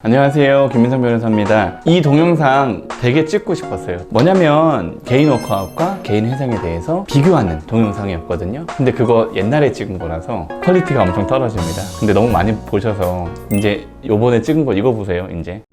안녕하세요. 김민성 변호사입니다. 이 동영상 되게 찍고 싶었어요. 뭐냐면 개인 워크아웃과 개인 회생에 대해서 비교하는 동영상이었거든요. 근데 그거 옛날에 찍은 거라서 퀄리티가 엄청 떨어집니다. 근데 너무 많이 보셔서 이제 요번에 찍은 거 이거 보세요 이제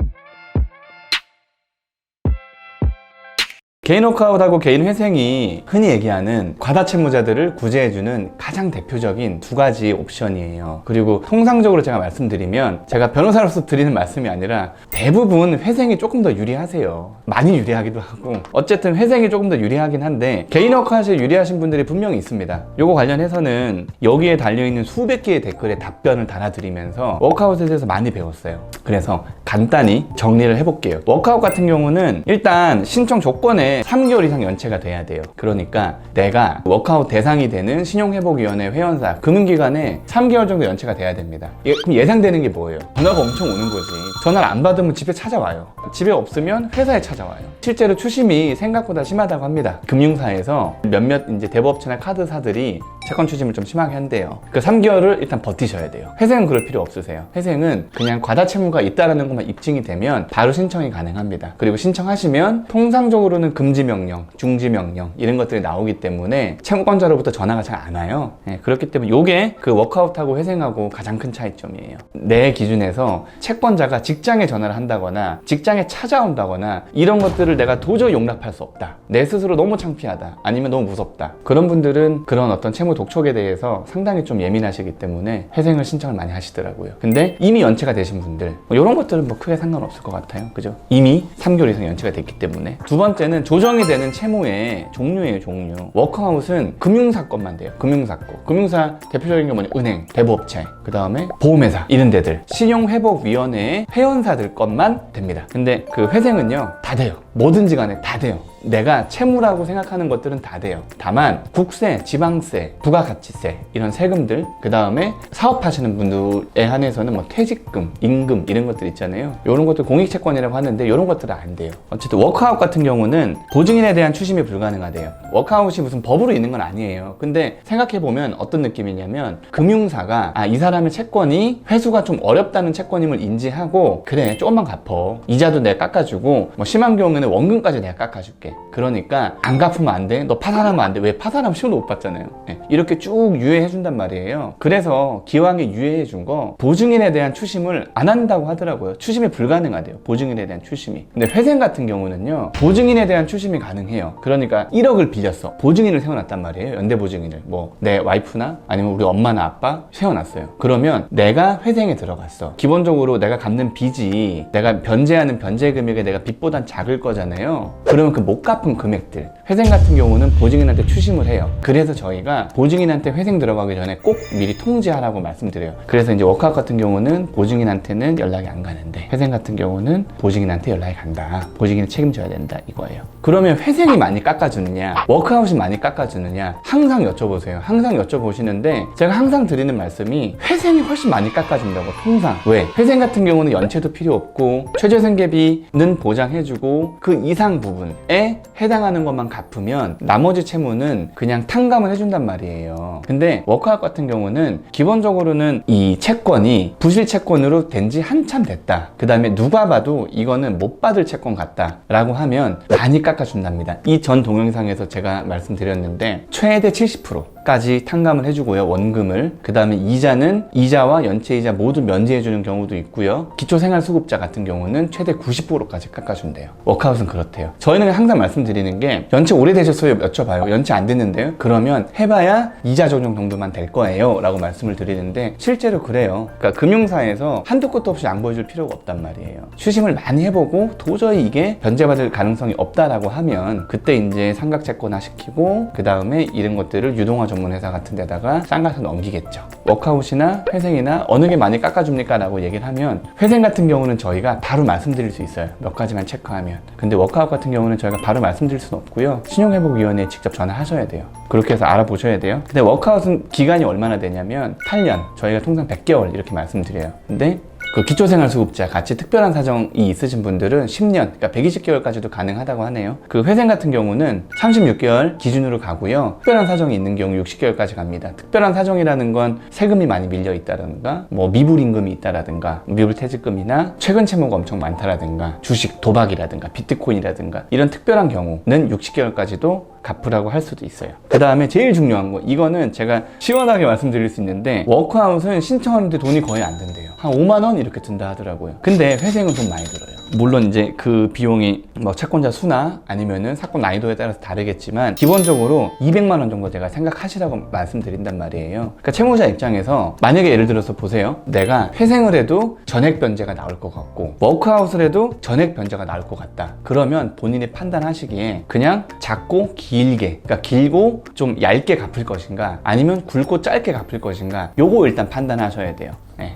개인 워크아웃하고 개인 회생이 흔히 얘기하는 과다 채무자들을 구제해주는 가장 대표적인 두 가지 옵션이에요. 그리고 통상적으로 제가 말씀드리면 제가 변호사로서 드리는 말씀이 아니라 대부분 회생이 조금 더 유리하세요. 많이 유리하기도 하고 어쨌든 회생이 조금 더 유리하긴 한데 개인 워크아웃에 유리하신 분들이 분명히 있습니다. 요거 관련해서는 여기에 달려있는 수백 개의 댓글에 답변을 달아드리면서 워크아웃에 대해서 많이 배웠어요. 그래서 간단히 정리를 해볼게요. 워크아웃 같은 경우는 일단 신청 조건에 3개월 이상 연체가 돼야 돼요. 그러니까 내가 워크아웃 대상이 되는 신용회복위원회 회원사 금융기관에 3개월 정도 연체가 돼야 됩니다. 예, 그럼 예상되는 게 뭐예요? 전화가 엄청 오는 거지. 전화를 안 받으면 집에 찾아와요. 집에 없으면 회사에 찾아와요. 실제로 추심이 생각보다 심하다고 합니다. 금융사에서 몇몇 이제 대부업체나 카드사들이 채권 추심을 좀 심하게 한대요. 그 3개월을 일단 버티셔야 돼요. 회생은 그럴 필요 없으세요. 회생은 그냥 과다 채무가 있다라는 것만 입증이 되면 바로 신청이 가능합니다. 그리고 신청하시면 통상적으로는 금지 명령, 중지 명령 이런 것들이 나오기 때문에 채무권자로부터 전화가 잘 안 와요. 예, 그렇기 때문에 이게 그 워크아웃하고 회생하고 가장 큰 차이점이에요. 내 기준에서 채권자가 직장에 전화를 한다거나 직장 에 찾아온다거나 이런 것들을 내가 도저히 용납할 수 없다. 내 스스로 너무 창피하다. 아니면 너무 무섭다. 그런 분들은 그런 어떤 채무 독촉에 대해서 상당히 좀 예민하시기 때문에 회생을 신청을 많이 하시더라고요. 근데 이미 연체가 되신 분들 뭐 이런 것들은 뭐 크게 상관없을 것 같아요. 그죠? 이미 3개월 이상 연체가 됐기 때문에 두 번째는 조정이 되는 채무의 종류예요, 종류. 워크아웃은 금융사건만 돼요. 금융사건. 금융사 대표적인 게 뭐냐? 은행, 대부업체, 그 다음에 보험회사 이런 데들 신용회복위원회의 회원사들 것만 됩니다. 근데 그 회생은요 다 돼요. 뭐든지 간에 다 돼요. 내가 채무라고 생각하는 것들은 다 돼요. 다만 국세, 지방세, 부가가치세 이런 세금들 그 다음에 사업하시는 분들에 한해서는 뭐 퇴직금, 임금 이런 것들 있잖아요. 이런 것들 공익채권이라고 하는데 이런 것들은 안 돼요. 어쨌든 워크아웃 같은 경우는 보증인에 대한 추심이 불가능하대요. 워크아웃이 무슨 법으로 있는 건 아니에요. 근데 생각해 보면 어떤 느낌이냐면 금융사가 아 이 사람의 채권이 회수가 좀 어렵다는 채권임을 인지하고 그래 조금만 갚어 이자도 내가 깎아주고 뭐 심한 경우에는 원금까지 내가 깎아줄게. 그러니까 안 갚으면 안 돼. 너 파산하면 안 돼. 왜 파산하면 시험도 못 받잖아요. 예, 이렇게 쭉 유예해 준단 말이에요. 그래서 기왕에 유예해 준 거 보증인에 대한 추심을 안 한다고 하더라고요. 추심이 불가능하대요. 보증인에 대한 추심이. 근데 회생 같은 경우는요. 보증인에 대한 추심이 가능해요. 그러니까 1억을 빌렸어. 보증인을 세워놨단 말이에요. 연대 보증인을. 뭐 내 와이프나 아니면 우리 엄마나 아빠 세워놨어요. 그러면 내가 회생에 들어갔어. 기본적으로 내가 갚는 빚이 내가 변제하는 변제 금액이 내가 빚보단 작을 거잖아요. 그러면 그못 갚은 금액들 회생 같은 경우는 보증인한테 추심을 해요. 그래서 저희가 보증인한테 회생 들어가기 전에 꼭 미리 통지하라고 말씀드려요. 그래서 이제 워크아웃 같은 경우는 보증인한테는 연락이 안 가는데 회생 같은 경우는 보증인한테 연락이 간다. 보증인이 책임져야 된다 이거예요. 그러면 회생이 많이 깎아주느냐, 워크아웃이 많이 깎아주느냐 항상 여쭤보세요. 항상 여쭤보시는데 제가 항상 드리는 말씀이 회생이 훨씬 많이 깎아준다고 통상 왜? 회생 같은 경우는 연체도 필요 없고 최저생계비는 보장해주고 그 이상 부분에 해당하는 것만 갚으면 나머지 채무는 그냥 탕감을 해준단 말이에요. 근데 워크아웃 같은 경우는 기본적으로는 이 채권이 부실 채권으로 된 지 한참 됐다. 그 다음에 누가 봐도 이거는 못 받을 채권 같다. 라고 하면 많이 깎아준답니다. 이 전 동영상에서 제가 말씀드렸는데 최대 70% 까지 탕감을 해주고요 원금을. 그 다음에 이자는 이자와 연체이자 모두 면제해주는 경우도 있고요. 기초생활수급자 같은 경우는 최대 90%까지 깎아준대요. 워크아웃은 그렇대요. 저희는 항상 말씀드리는 게 연체 오래되셨어요 여쭤봐요. 연체 안 됐는데요? 그러면 해봐야 이자 조정 정도만 될 거예요. 라고 말씀을 드리는데 실제로 그래요. 그러니까 금융사에서 한두 끝도 없이 양보해줄 필요가 없단 말이에요. 추심을 많이 해보고 도저히 이게 변제받을 가능성이 없다라고 하면 그때 이제 삼각채권화 시키고 그 다음에 이런 것들을 유동화 전문 회사 같은 데다가 쌍가서 넘기겠죠. 워크아웃이나 회생이나 어느 게 많이 깎아줍니까? 라고 얘기를 하면 회생 같은 경우는 저희가 바로 말씀드릴 수 있어요. 몇 가지만 체크하면. 근데 워크아웃 같은 경우는 저희가 바로 말씀드릴 수는 없고요. 신용회복위원회에 직접 전화하셔야 돼요. 그렇게 해서 알아보셔야 돼요. 근데 워크아웃은 기간이 얼마나 되냐면 8년. 저희가 통상 100개월 이렇게 말씀드려요. 근데 그 기초생활수급자 같이 특별한 사정이 있으신 분들은 10년, 그러니까 120개월까지도 가능하다고 하네요. 그 회생 같은 경우는 36개월 기준으로 가고요. 특별한 사정이 있는 경우 60개월까지 갑니다. 특별한 사정이라는 건 세금이 많이 밀려 있다든가, 뭐 미불 임금이 있다라든가, 미불 퇴직금이나 최근 채무가 엄청 많다라든가, 주식 도박이라든가, 비트코인이라든가 이런 특별한 경우는 60개월까지도 갚으라고 할 수도 있어요. 그 다음에 제일 중요한 거, 이거는 제가 시원하게 말씀드릴 수 있는데, 워크아웃은 신청하는데 돈이 거의 안 든대요. 한 5만 원 이렇게 든다 하더라고요. 근데 회생은 돈 많이 들어요. 물론 이제 그 비용이 뭐 채권자 수나 아니면은 사건 난이도에 따라서 다르겠지만, 기본적으로 200만 원 정도 제가 생각하시라고 말씀드린단 말이에요. 그러니까 채무자 입장에서 만약에 예를 들어서 보세요. 내가 회생을 해도 전액 변제가 나올 것 같고, 워크아웃을 해도 전액 변제가 나올 것 같다. 그러면 본인이 판단하시기에 그냥 작고 길게, 그러니까 길고 좀 얇게 갚을 것인가, 아니면 굵고 짧게 갚을 것인가, 요거 일단 판단하셔야 돼요.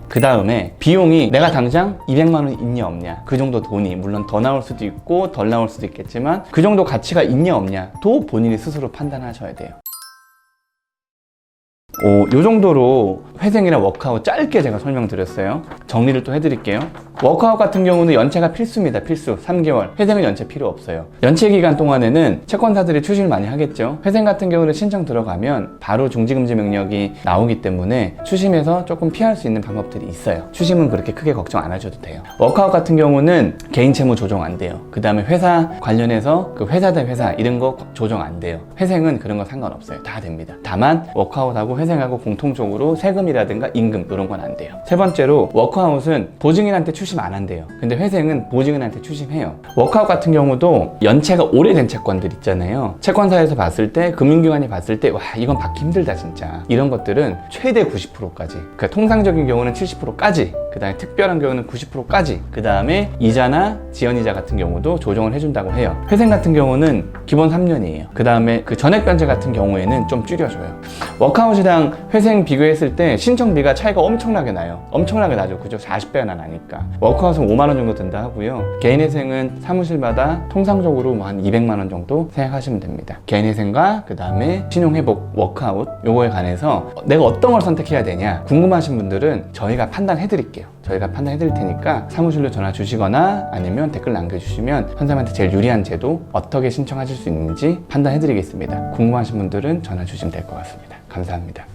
그 다음에 비용이 내가 당장 200만 원 있냐 없냐 그 정도 돈이 물론 더 나올 수도 있고 덜 나올 수도 있겠지만 그 정도 가치가 있냐 없냐도 본인이 스스로 판단하셔야 돼요. 오, 요 정도로 회생이나 워크아웃 짧게 제가 설명드렸어요. 정리를 또 해드릴게요. 워크아웃 같은 경우는 연체가 필수입니다. 필수. 3개월. 회생은 연체 필요 없어요. 연체 기간 동안에는 채권사들이 추심을 많이 하겠죠. 회생 같은 경우는 신청 들어가면 바로 중지금지 명령이 나오기 때문에 추심에서 조금 피할 수 있는 방법들이 있어요. 추심은 그렇게 크게 걱정 안 하셔도 돼요. 워크아웃 같은 경우는 개인 채무 조정 안 돼요. 그 다음에 회사 관련해서 그 회사 대 회사 이런 거 조정 안 돼요. 회생은 그런 거 상관없어요. 다 됩니다. 다만 워크아웃하고 회생하고 공통적으로 세금이라든가 임금 이런 건 안 돼요. 세 번째로 워크 아웃은 보증인한테 추심 안 한대요. 근데 회생은 보증인한테 추심해요. 워크아웃 같은 경우도 연체가 오래된 채권들 있잖아요. 채권사에서 봤을 때 금융기관이 봤을 때 와 이건 받기 힘들다 진짜 이런 것들은 최대 90%까지 그러니까 통상적인 경우는 70%까지 그 다음에 특별한 경우는 90%까지 그 다음에 이자나 지연이자 같은 경우도 조정을 해준다고 해요. 회생 같은 경우는 기본 3년이에요. 그 다음에 그 전액 변제 같은 경우에는 좀 줄여줘요. 워크아웃이랑 회생 비교했을 때 신청비가 차이가 엄청나게 나요. 엄청나게 나죠. 그죠? 40배나 나니까. 워크아웃은 5만 원 정도 든다 하고요. 개인 회생은 사무실마다 통상적으로 뭐 한 200만 원 정도 생각하시면 됩니다. 개인 회생과 그 다음에 신용회복 워크아웃 요거에 관해서 내가 어떤 걸 선택해야 되냐 궁금하신 분들은 저희가 판단해 드릴게요. 저희가 판단해 드릴 테니까 사무실로 전화 주시거나 아니면 댓글 남겨주시면 선생님한테 제일 유리한 제도 어떻게 신청하실 수 있는지 판단해 드리겠습니다. 궁금하신 분들은 전화 주시면 될 것 같습니다. 감사합니다.